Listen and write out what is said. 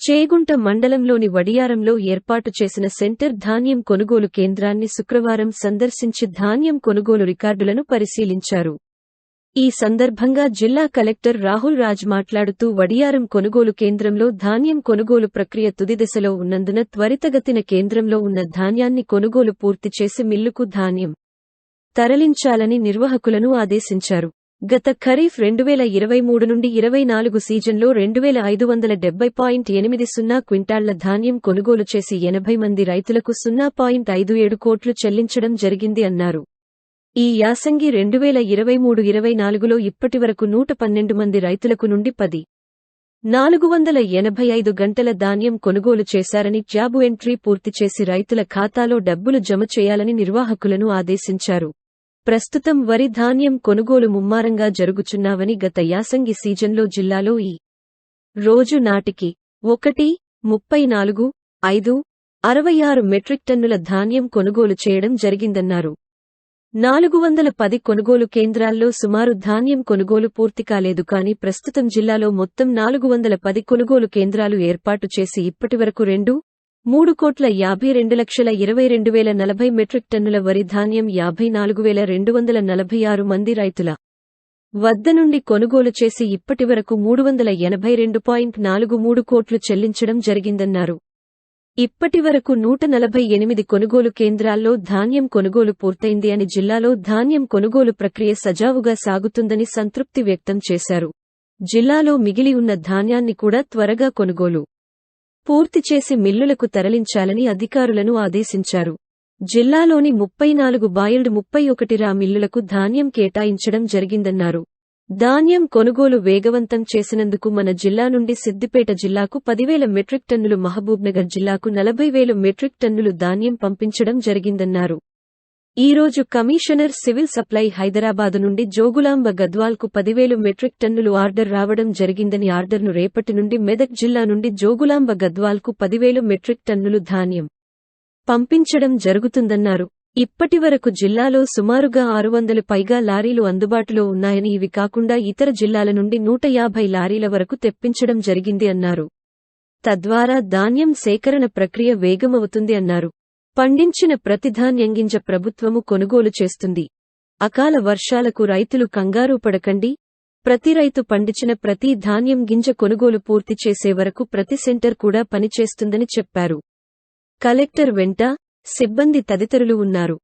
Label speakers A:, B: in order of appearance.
A: చేగుంట మండలంలోని వడియారంలో ఏర్పాటు చేసిన సెంటర్ ధాన్యం కొనుగోలు కేంద్రాన్ని శుక్రవారం సందర్శించి ధాన్యం కొనుగోలు రికార్డులను పరిశీలించారు. ఈ సందర్భంగా జిల్లా కలెక్టర్ రాహుల్ రాజ్ మాట్లాడుతూ వడియారం కొనుగోలు కేంద్రంలో ధాన్యం కొనుగోలు ప్రక్రియ తుది దశలో ఉన్నందున త్వరితగతిన కేంద్రంలో ఉన్న ధాన్యాన్ని కొనుగోలు పూర్తి చేసి మిల్లుకు ధాన్యం తరలించాలని నిర్వాహకులను ఆదేశించారు. గత ఖరీఫ్ రెండువేల ఇరవై మూడు నుండి ఇరవై నాలుగు సీజన్లో రెండువేల ఐదు వందల డెబ్బై పాయింట్ ఎనిమిది సున్నా క్వింటాళ్ళ ధాన్యం కొనుగోలు చేసి ఎనభై మంది రైతులకు సున్నా పాయింట్ ఐదు ఏడు కోట్లు చెల్లించడం జరిగింది అన్నారు. ఈ యాసంగి రెండువేల ఇరవై మూడు ఇరవై నాలుగులో ఇప్పటివరకు నూట పన్నెండు మంది రైతులకు నుండి పది నాలుగు వందల ఎనభై ఐదు గంటల ధాన్యం కొనుగోలు చేశారని జాబు ఎంట్రీ పూర్తి చేసి రైతుల ఖాతాలో డబ్బులు జమ చేయాలని నిర్వాహకులను ఆదేశించారు. ప్రస్తుతం వరి ధాన్యం కొనుగోలు ముమ్మారంగా జరుగుచున్నావని గత యాసంగి సీజన్లో జిల్లాలో ఈ రోజు నాటికి ఒకటి ముప్పై నాలుగు ఐదు అరవై ఆరు మెట్రిక్ టన్నుల ధాన్యం కొనుగోలు చేయడం జరిగిందన్నారు. నాలుగు వందల పది కొనుగోలు కేంద్రాల్లో సుమారు ధాన్యం కొనుగోలు పూర్తి కాలేదు కానీ ప్రస్తుతం జిల్లాలో మొత్తం నాలుగు వందల పది కొనుగోలు కేంద్రాలు ఏర్పాటు చేసి ఇప్పటివరకు రెండు మూడు కోట్ల యాభై రెండు లక్షల ఇరవై రెండు వేల నలభై మెట్రిక్ టన్నుల వరి ధాన్యం యాభై నాలుగు వేల రెండు వందల నలభై ఆరు మంది రైతుల వద్ద నుండి కొనుగోలు చేసి ఇప్పటివరకు మూడు వందల ఎనభై రెండు పాయింట్ నాలుగు మూడు కోట్లు చెల్లించడం జరిగిందన్నారు. ఇప్పటివరకు నూట నలభై ఎనిమిది కొనుగోలు కేంద్రాల్లో ధాన్యం కొనుగోలు పూర్తయింది అని జిల్లాలో ధాన్యం కొనుగోలు ప్రక్రియ సజావుగా సాగుతుందని సంతృప్తి వ్యక్తం చేశారు. జిల్లాలో మిగిలి ఉన్న ధాన్యాన్ని కూడా త్వరగా కొనుగోలు పూర్తి చేసి మిల్లులకు తరలించాలని అధికారులను ఆదేశించారు. జిల్లాలోని ముప్పై నాలుగు బాయిల్డ్ ముప్పై ఒకటి రా మిల్లులకు ధాన్యం కేటాయించడం జరిగిందన్నారు. ధాన్యం కొనుగోలు వేగవంతం చేసినందుకు మన జిల్లా నుండి సిద్దిపేట జిల్లాకు పదివేల మెట్రిక్ టన్నులు మహబూబ్నగర్ జిల్లాకు నలభై వేల మెట్రిక్ టన్నులు ధాన్యం పంపించడం జరిగిందన్నారు. ఈరోజు కమిషనర్ సివిల్ సప్లై హైదరాబాదు నుండి జోగులాంబ గద్వాల్కు పదివేలు మెట్రిక్ టన్నులు ఆర్డర్ రావడం జరిగిందని ఆర్డర్ను రేపటి నుండి మెదక్ జిల్లా నుండి జోగులాంబ గద్వాల్కు పదివేలు మెట్రిక్ టన్నులు ధాన్యం పంపించడం జరుగుతుందన్నారు. ఇప్పటివరకు జిల్లాలో సుమారుగా ఆరు వందలు పైగా లారీలు అందుబాటులో ఉన్నాయని ఇవి కాకుండా ఇతర జిల్లాల నుండి నూట యాభై లారీల వరకు తెప్పించడం జరిగింది అన్నారు. తద్వారా ధాన్యం సేకరణ ప్రక్రియ వేగమవుతుంది అన్నారు. పండించిన ప్రతి ధాన్యంగింజ ప్రభుత్వము కొనుగోలు చేస్తుంది. అకాల వర్షాలకు రైతులు కంగారు పడకండి. ప్రతి రైతు పండించిన ప్రతి ధాన్యం గింజ కొనుగోలు పూర్తి చేసే వరకు ప్రతి సెంటర్ కూడా పనిచేస్తుందని చెప్పారు. కలెక్టర్ వెంట సిబ్బంది తదితరులు ఉన్నారు.